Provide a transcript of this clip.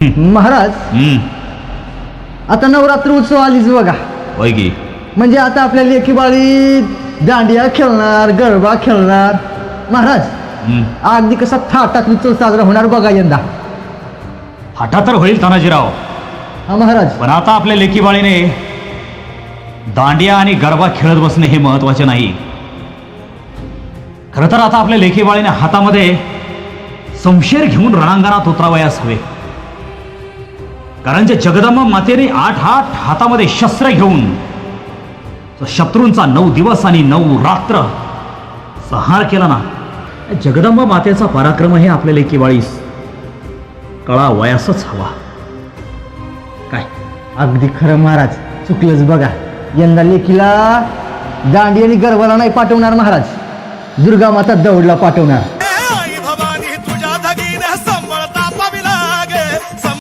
महाराज आता नवरात्र उत्सव आलीच बघा. होय की. म्हणजे आता आपल्या लेखी बाळी दांडिया खेळणार गरबा खेळणार. महाराज हम्म. अगदी कसा थाटात उत्सव साजरा होणार बघा यंदा. फाटा तर होईल तानाजीराव. हा महाराज. पण आता आपल्या लेकीबाळीने दांडिया आणि गरबा खेळत बसणे हे महत्त्वाचे नाही. खरं तर आता आपल्या लेकीबाळीने हातामध्ये समशेर घेऊन रणांगणात उतरावयास हवे. कारण जे जगदंबा मातेने आठ आठ हातामध्ये शस्त्र घेऊन शत्रूंचा नऊ दिवस आणि नऊ रात्र संहार केला ना जगदंबा मातेचा पराक्रम हे आपल्या लेकीबाळीस कळा वयासच हवा. काय? अगदी खरं महाराज चुकलंच बघा. यंदा लेखीला दांडी आणि गर्वाला नाही पाठवणार महाराज. दुर्गा माता दौडला पाठवणार.